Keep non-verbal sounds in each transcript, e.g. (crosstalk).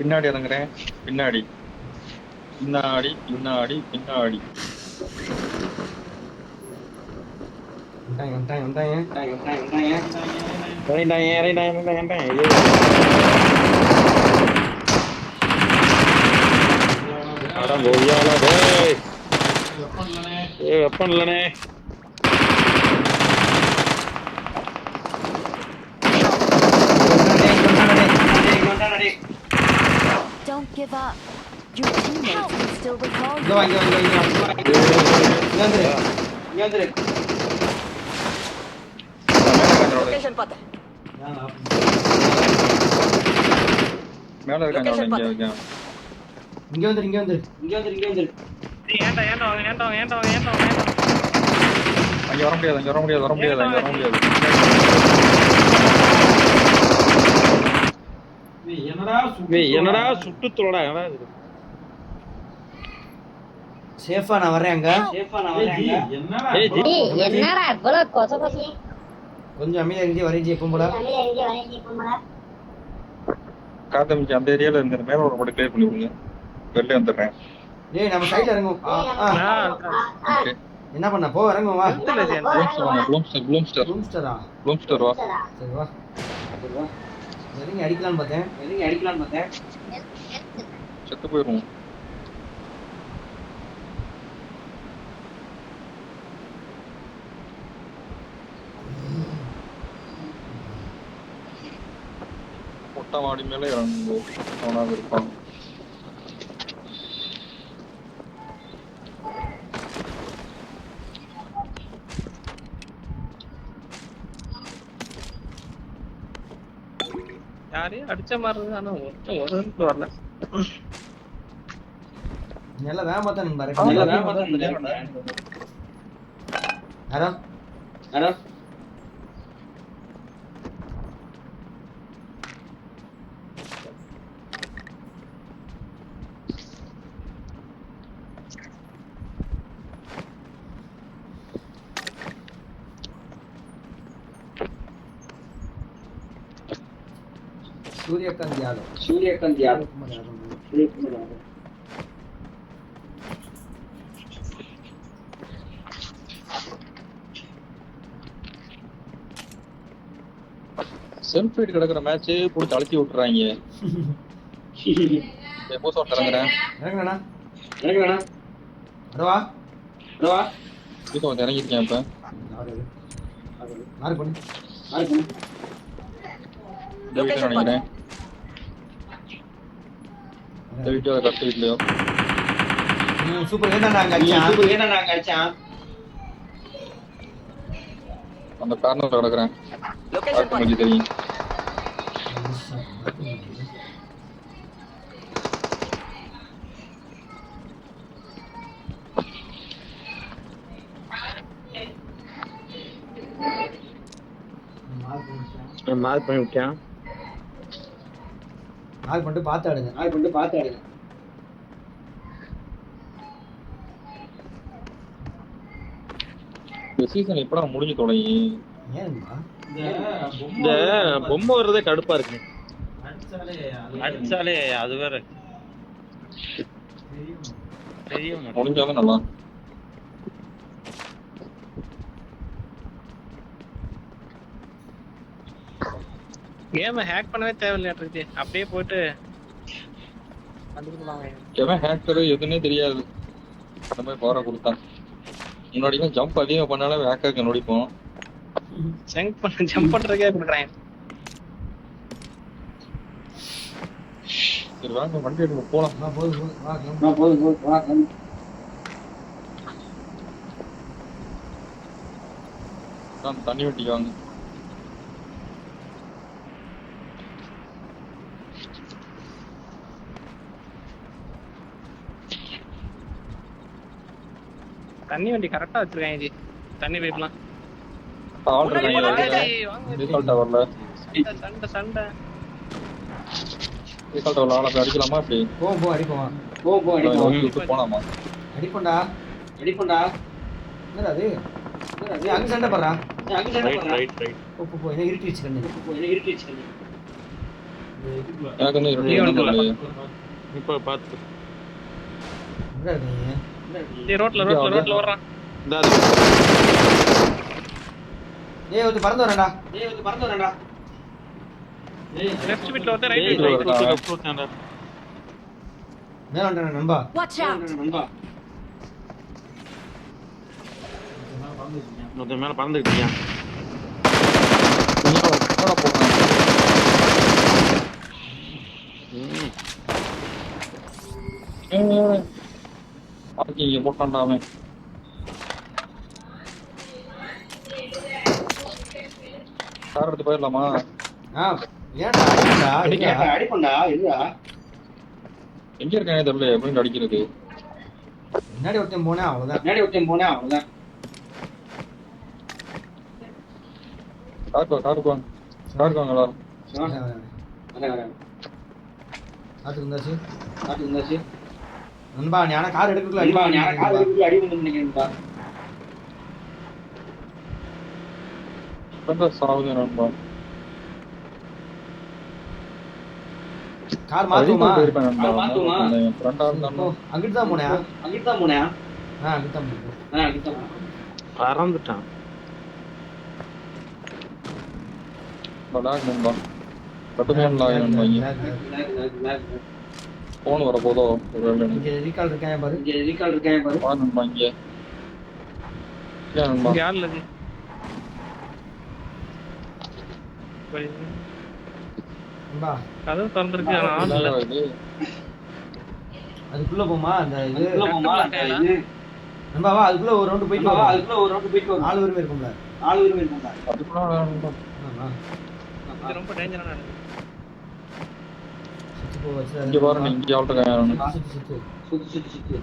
பின்னாடி இறங்குறேன். பின்னாடி. பின்னாடி பின்னாடி பின்னாடி. வந்துட்டாங்க இல்லனே வந்துட்டாங்க இறங்கிட்டாங்க இறங்கிட்டாங்க இறங்கிட்டாங்க ஐயோ அட கொய்யால டேய் ஏய் வெப்பன் இல்லனே Don't give up. Your teammates can still recall இங்க you. வா இங்க வா இங்க வா, இங்க வா இங்க வந்துரு இங்க வந்துரு மேல இருக்காங்க அவன் இங்க இருக்கான் இங்க வந்துரு இங்க வந்துரு இங்க வந்துரு இங்க வந்துரு ஏன்டா ஏன்டா வாங்க ஏன்டா வாங்க ஏன்டா வாங்க ஏன்டா வாங்க ஏன்டா அங்க வர முடியாது அங்க வர முடியாது வர முடியாது அங்க வர முடியாது என்னடா ஏய் என்னடா சுட்டு தொலைடா என்னடா இது? சேஃபா நான் வரேன் அங்க. சேஃபா நான் வரேன் அங்க. என்னடா ஏய் ஜி ஏய், என்னடா இவ்வளவு கொச கொச கொஞ்சம் அமைதியா இருந்து வரேன் ஜி எப்பவும் போல தமிழ் எங்க வரைஞ்சி கும்பலா? காத்தமிச்சு அந்த ஏரியால இருந்து மேல ஒரு மட்டும் கிளியர் பண்ணி விடுங்க. வெளில வந்துடுறேன். டேய் நம்ம சைடுல. ஓகே என்ன பண்ண? போ இறங்கும் வா. ப்ளூம்ஸ்டர் ப்ளூம்ஸ்டர் ப்ளூம்ஸ்டர் ப்ளூம்ஸ்டர் வா. சரி வா. இறங்கி அடிக்கலாம்னு பார்த்தேன்? இறங்கி அடிக்கலாம்னு பார்த்தேன்? செத்து போயிரும் மொட்டை மாடி மேல இறங்கு அவனாக இருப்பான். யாரையும் அடிச்ச மாதிரி இருக்கு ஆனா ஒருத்தன் ஒரு இடத்துக்கு வரல நல்லா வேகமா தான் நண்பா ஆ, நல்லா வேகமா வேகமா தான் தான் இருக்கு. சூரியகாந்த் யாதவ் சூரியகுமார் யாதவ் செல்ஃப் ஃபீட் கிடக்குற மேட்ச் புடிச்சு அழுத்தி விட்டுறாங்க. (laughs) எப்போ சொல்லிட்டு இறங்குறேன். இறங்குறேண்ணா. இறங்குறேண்ணா. அடவா. அடவா. இப்போ வந்து இறங்கிருக்கேன் இப்ப. பண்ணு? பண்ணு? நினைக்கிறேன். இந்த வீட்டு கட்டு வீட்லயோ ம், சூப்பர். ஏதாண்டா அங்க அடிச்சான் சூப்பர். ஏதாண்டா அங்க அடிச்சான் அந்த கார்னர்ல கிடக்குறேன். தெரியும். மார்க் பண்ணி விட்டேன் மாறு பண்ணிட்டு பார்த்து ஆடுங்க மாறு பண்ணிட்டு பார்த்து ஆடுங்க இந்த சீசன் எப்படா முடிஞ்சு தொடங்கி? இந்த பொம்மை வர்றதே கடுப்பா இருக்கு. அடிச்சாலே அது வேற. தெரியும். முடிஞ்சாலும் நல்லா கேமை ஹேக் பண்ணவே தேவையில்லையாட்டு அப்படியே போயிட்டு வந்துருக்கலாம் எவன் ஹேக்கர் எதுன்னே தெரியாது. அந்த மாதிரி பவரை கொடுத்தான் முன்னாடிலாம் ஜம்ப் அதிகம் பண்ணாலே ஹேக்கருக்கு நொடிப்போம் ஜம்ப் பண்ண ஜம்ப் பண்றதுக்கே கொடுக்குறேன். சரி வாங்க வண்டி எடுக்க போலாம். வா போதும் போதும் போதும் போதும் தண்ணி வண்டிக்கு வாங்க. தண்ணி வண்டி கரெக்டா வச்சிருக்காங்க ஜி. தண்ணி பைப்லாம் சண்டை சண்டை அடிக்கலாமா இப்படி போ போ அடிப்போம்? போ போ அடிப்போம். போலாமா? அடிப்போம்டா. அடிப்போம்டா. அது என்னடா சண்டை பண்றா அங்க சண்டை ரைட் ரைட் போ போ இத இருட்டி வச்சுக்கணும் போ எனக்கு டேய் வந்து பறந்து வரேன்டா. டேய் வந்து பறந்து வரேன்டா. டேய் மேல வந்துடா அதுக்கு இங்க போட்டான்டா அவன். கார் எடுத்து போயிடலாமா? ஆ ஏன்டா அடிப்பண்டா இல்லையா? அடிப்பண்டா இல்லையா எங்க இருக்கானே தெரியல எப்படி அடிக்கிறது? முன்னாடி ஒருத்தன் போனேன் அவ்வளவுதான். முன்னாடி ஒருத்தன் போனேன் அவ்வளவுதான். காருக்கு காருக்கு வாங்க காருக்கு வாங்க எல்லாரும். காத்துக்கு இருந்தாச்சு காட்டு இருந்தாச்சு நண்பா ஞான கார் எடுக்கல நண்பா ஞான கார் எடுக்கல அடி வந்து நினைக்கிறேன்டா பண்ற சாவுது நண்பா? கார் மாத்துமா கார் மாத்துமா ஃப்ரண்ட் ஆர் நம்ம அங்கிட்ட தான் போனே அங்கிட்ட தான் போனே ஆ அங்கிட்ட தான் போனே ஆ அங்கிட்ட தான் பறந்துட்டான். பலாக் நண்பா. பட்டுமேன் லாக் நண்பா போன் வர போதோ இங்க ரீகால் இருக்கேன் பாரு. இங்க ரீகால் இருக்கேன் பாரு. வா நண்பா இங்க. ஏன் நண்பா? இங்க ஆள் இல்ல நண்பா. கதவு திறந்திருக்கு ஆனா ஆள் இல்ல. என்னடா இது. அதுக்குள்ள போமா அந்த இது. அதுக்குள்ள போமா இது. நண்பா வா அதுக்குள்ள ஒரு ரவுண்டு போயிட்டு வா, வா அதுக்குள்ள ஒரு ரவுண்ட் போயிட்டு வரும் நாலு பேருமே இருக்கும்ல. நாலு பேரும் இருக்கும்டா அதுக்குள்ள ரொம்ப டேஞ்சரான இங்க பாருங்க இங்க ஆள்கிட்ட கையாளணும் சுத்தி சுத்தி. சுத்தி சுத்தி சுத்தி.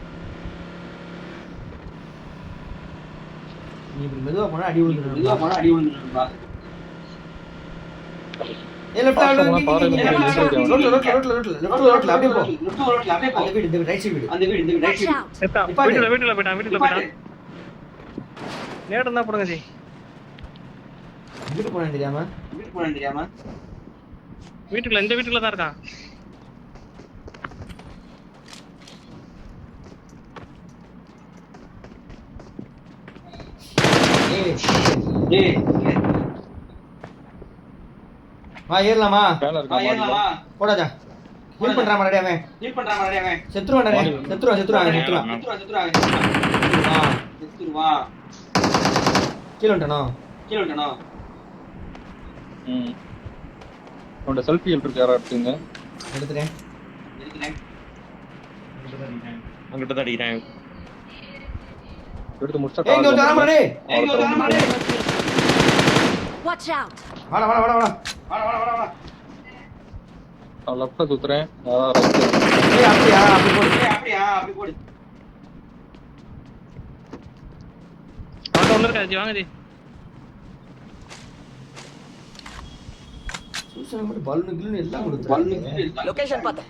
நீ இப்படி மெதுவா போனா அடி மெதுவா விழுந்துடும். போனா அடி விழுந்துருப்பா ஏ லெஃப்ட் பாருங்க, பாருங்க, ரோட்ல ரோட்ல ரோட்ல ரோட்ல லெஃப்ட் ரோட்ல அப்படியே போ. லெஃப்ட் ரோட்ல அப்படியே போ. அந்த வீடு இந்த ரைட் சைடு வீடு. அந்த வீடு இந்த ரைட் Watch சைடு out! செத்தா. நிப்பாட்டு. வீட்டுல வீட்டுல போயிட்டான் வீட்டுல போயிட்டான் நேடு இருந்தா போடுங்க ஜி. வீட்டு போனேன் தெரியாம வீட்டு போனேன் தெரியாம வீட்டுக்குள்ள இந்த வீட்டுக்குள்ள தான் இருக்கான் கீழ வந்துட்டானோ? கீழ வந்துட்டானோ? ம். அவனோட செல்ஃபி எடுத்து அங்கிட்ட எடுத்து முடிச்சா எங்க ஒரு ஆமானே எங்க ஒரு ஆமானே வாட்ச் அவுட் வாடா வாடா வாடா வாடா. வாடா வாடா வாடா நான் சுத்துறேன். அதான் ரைட் ஏய் அப்படியா? அப்படி போடு. ஏய் அப்படியா? அப்படி போடு. வாங்க வாங்க டி சூசனை மட்டும் எல்லாம் கொடுத்து லொகேஷன் பார்த்தேன்.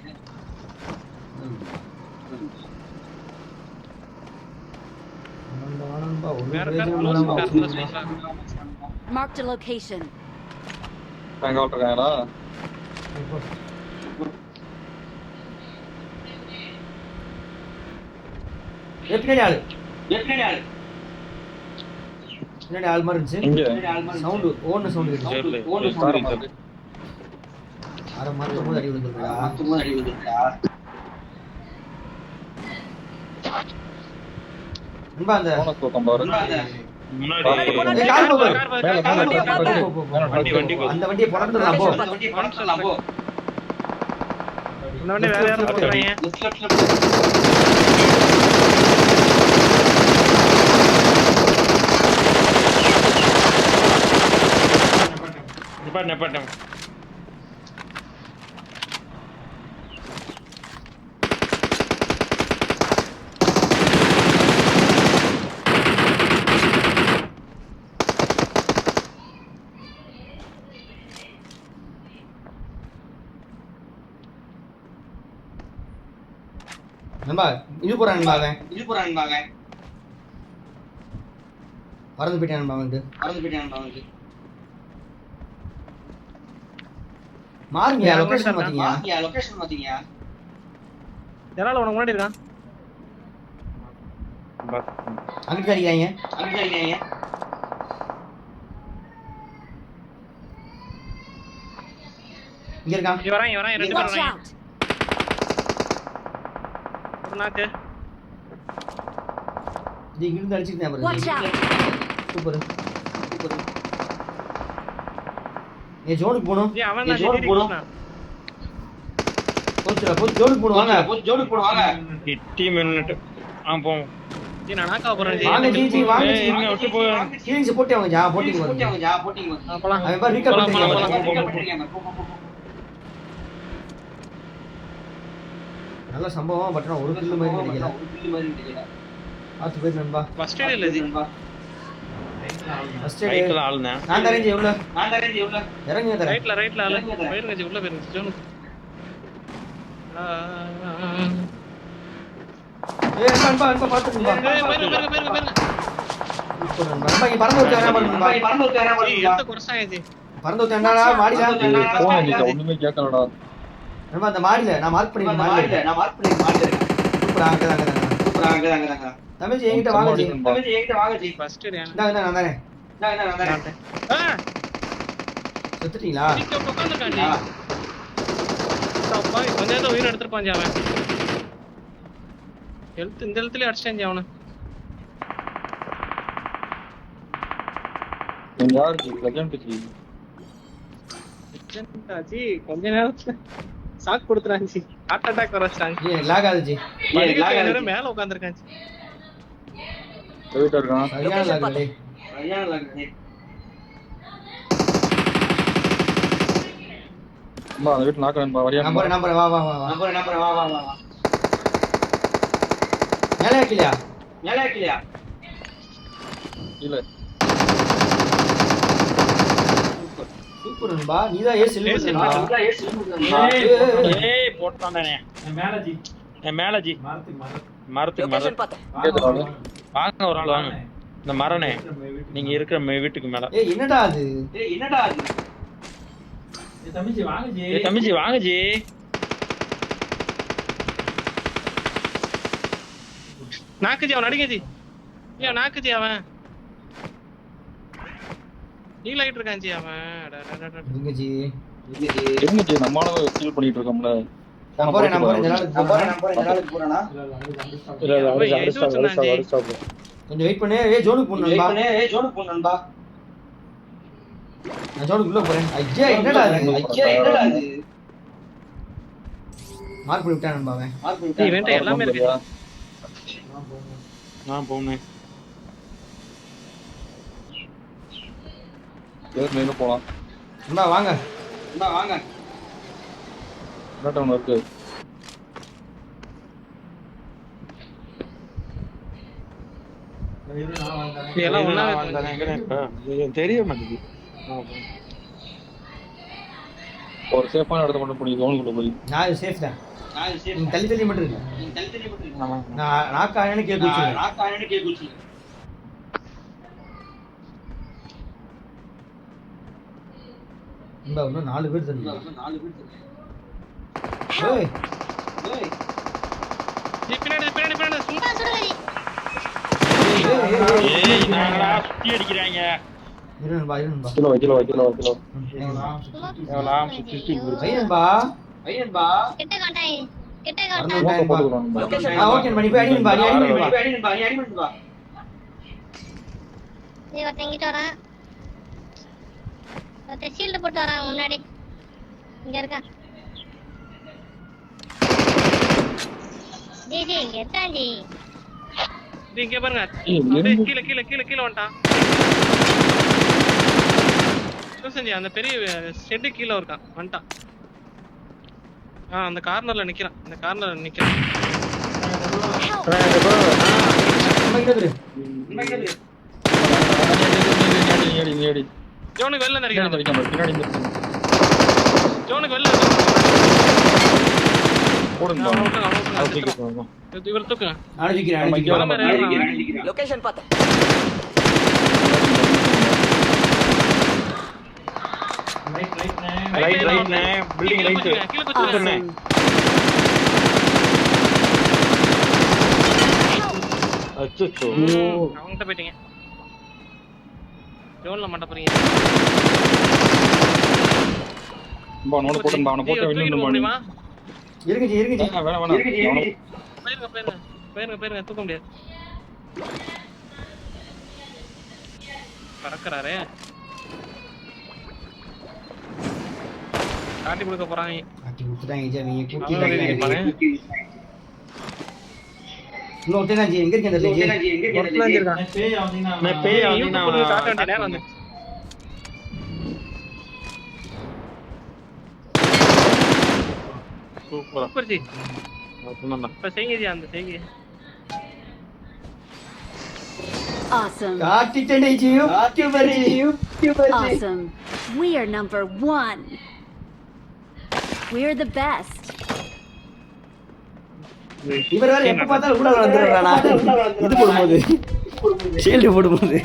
Marked a location. எங்க ஓட்டுறாங்களா எத்தனை ஆள் எத்தனை ஆள் முன்னாடி ஆள் மாதிரி இருந்துச்சு? சவுண்ட் ஓன சவுண்ட் இருந்துச்சு? ஓன சவுண்ட் அரை மரத்து போது அடி விழுந்துருக்கா அடி விழுந்துருக்கா ரொம்ப அந்த போனஸ் பக்கம் பாரு. அந்த வண்டியை புறந்துடலாம் போ. அந்த வண்டியை புறந்துடலாம் போ. இந்த வண்டி வேற யாரும் போறாங்க நிப்பாட்டு நிப்பாட்டு. நண்பா இது போற அன்பாக அவன். இது போற நண்பா அவன். மறந்து போயிட்டேன் நண்பா அவனுக்கு மறந்து போயிட்டேன் நண்பா லொகேஷன் மாத்தீங்க மாறுங்க லொகேஷன் மாத்தீங்க யாரால உனக்கு முன்னாடி இருக்கான் அங்கிட்டு அடிக்கிறாங்க அங்கிட்டு அடிக்கிறாங்க இங்க இருக்கான் இவரா இவரா ரெண்டு பேரும் நாக்கு இது இங்க இருந்து அடிச்சிட்டு Watch பாருங்க out! சூப்பர் ஏ ஜோனுக்கு போணும் ஜி அவன் தான் ஏய், ஜோடி ஜிடி போடும். கிருஷ்ணா போச்சுடா போச்சு ஜோனுக்கு போணும் வாங்க. போச்சு ஜோடி போடுவாங்க டீம் மினிட் ஆ போவோம். ஜி நான் நாக்கா போறேன் நல்ல சம்பவம் பட் நான் ஒரு கில்லு மாதிரி கிடைக்கல ஒரு பில்லு மாதிரி கிடைக்கல. பார்த்து போயிரு நண்பா. ஃபர்ஸ்ட் எய்ட் இல்ல ஜி நண்பா. ஃபர்ஸ்ட் ரைட்ல ஆளுனேன் நான் தரேன் ஜி எவ்வளவு? நான் தரேன் ஜி, எவ்வளவு? இறங்குங்க தரேன். ரைட்ல ரைட்ல ஆளு. போயிருங்க ஜி உள்ள போயிருங்க ஆ. ஏய் நண்பா நண்பா நண்பா பாத்துக்கோங்க ஏய், போயிருங்க போயிருங்க போயிருங்க நண்பா நண்பா இங்க பறந்து வரான் நண்பா, நண்பா பறந்து வரான் பறந்து ஒருத்தன் என்னடா மாடிடா ஏய், போன நீ ஒண்ணுமே கேட்கலடா. நண்பா அந்த மாடியில நான் மார்க் பண்ணி அந்த மாடியில நான் mark பண்ணி மாடியில. சூப்பரா அங்க அங்க சூப்பரா, அங்க, அங்க, அங்க. தமிழ் என்கிட்ட வாங்க ஜி. தம்பி, என்கிட்ட வாங்க ஜி. ஃபர்ஸ்ட் நான் தரேன். இந்தா, இந்தா, நான் தரேன். ஆ. செத்துட்டீங்களா? ஆ. அப்பா கொஞ்ச நேரத்துல உயிர் எடுத்துருப்பான் ஜி அவன். ஹெல்த் இந்த ஹெல்த்லயே அடிச்சிட்டான் ஜி அவனை. யாரு ஜி? Legend G. ஜி. கொஞ்ச நேரத்துல. சாக் கொடுத்துறான் ஜி ஹார்ட் அட்டாக் வர வச்சிட்டாங்க ஜி லாக் ஆகுது ஜி ஏய், lag ஆகுது. மேல உட்காந்துருக்கான் ஜி போயிட்டு இருக்கான் சரியான லாக் டேய் சரியான lag டே. அம்மா அந்த வீட்டு நாக்க நண்பா வரியா நம்பர் நம்பர் வா வா வா நம்பர், நம்பர், வா, வா, வா, வா. மேலே வைக்கலையா? மேலே வைக்கலையா? இல்ல சூப்பர் நண்பா. நீ தான் ஏ செல்லு ஏ செல்லு. நண்பா நல்லா ஏசி இருக்கு நண்பா. ஏய், ஏய், ஏய். ஏய் போட்டானே என் மேல ஜி என் மேல ஜி மரத்துக்கு மரம் கேக்குறாரு வாங்க ஒரு ஆள் வாங்க. இந்த மரனே. நீங்க இருக்கிற மே- வீட்டுக்கு மேல. ஏய் என்னடா அது? ஏய், என்னடா அது? ஏய் தம்பிஜி வாங்க ஜி. நாக்கு ஜி அவன் அடிங்க ஜி. ஐயா நாக்கு ஜி அவன். நீல ஆயிட்டு இருக்கான் ஜி அவன். இங்க ஜி. ஜி. நம்மளால பண்ணிட்டு இருக்கோம்ல. நான் போறேன் நான் போறேன் நான் போறேன், போறேன் நான் போறேன், நாளுக்கு போறேனா? இது கொஞ்சம் வெயிட் பண்ணு ஏய் ஜோனுக்கு போணும் வெயிட் நண்பா. ஏய், ஜோனுக்கு போ நண்பா. நான் ஜோனுக்கு உள்ள போறேன். ஐயா என்னடா ஐயா, என்னடா? மார்க் பண்ணி விட்டான் நண்பா அவன். எல்லாமே இருக்கு? நான் போனேன் பேர் போலாம். நண்பா வாங்க. இந்தா, வாங்க. என்ன டவுன் இருக்கு? தெரிய மாட்டேங்குது. ஒரு சேஃபான இடத்த மட்டும் போய் கவனிக்குள்ள போய் நான் சேஃப் தான். தள்ளி தள்ளி மட்டும் இருக்கு. நான் ஆயனு நண்பா இன்னும் நாலு பேர் தண்ணி நாலு பேர் இருக்கு. ஏய். ஏய், ஜி பின்னாடி சும்மா ஏய், சுத்தி அடிக்கிறாங்க. Kilo kilo kilo kilo. சுத்தி. கிட்ட ஓகே போய் நீ ஒருத்தன் ஷீல்டு போட்டு வரான் முன்னாடி இங்க இருக்கான் ஜி ஜி இங்க இருக்கான் ஜி ஜி இங்க பாருங்க. கீழே கீழே கீழே கீழே வந்துட்டான் சூசன் ஜி அந்த பெரிய ஷெட்டு கீழே இருக்கான் வந்துட்டான் ஆ அந்த கார்னர்ல நிக்கிறான் இந்த கார்னர்ல நிக்கிறான் நம்ம ஜோனுக்கு வெளில தெரிக்காம பின்னாடி ஜோனுக்கு வெளில போடுங்க இவரை தூக்குங்க. ரைட் ரைட் பில்டிங் ரைட் கீழே. அச்சோ போயிட்டீங்க. ஜோன்ல மாட்ட போறீங்க பா, அவனை போட்டு அவனை போட்டு தூக்கிட்டு வெளியே போக முடியுமா? இருங்க ஜி இருங்க ஜி. வேணாம் வேணாம் அவனை- போயிருங்க போயிருங்க. போயிருங்க போயிருங்க. தூக்க முடியாது. பறக்குறாரே. காட்டி கொடுக்க போறாங்க. காட்டி கொடுத்துட்டாங்க ஜி அவங்க கூட்டி அவங்க வெளியே வைக்கிறாங்க. நிப்பாங்க. இன்னொருத்தன் தான் ஜி எங்க இருக்கு அந்த ஜி ஒருத்தன் இருக்கான். நான் பேய் ஏய், வந்து YouTube நான் போட்டு காட்ட வேண்டிய நேரம் வந்து. சூப்பரா சூப்பர் ஜி அதுதான் இப்ப செய்யுங்க ஜி அந்த செய்யுங்க Awesome. காட்டிட்டேனே ji YouTuber ji YouTuber ji Awesome. We are number one. We're the best. இவர் வேற எப்ப பார்த்தாலும் கூட வந்துடுறானா இது போடும்போது. ஷீல்டு போடும்போது.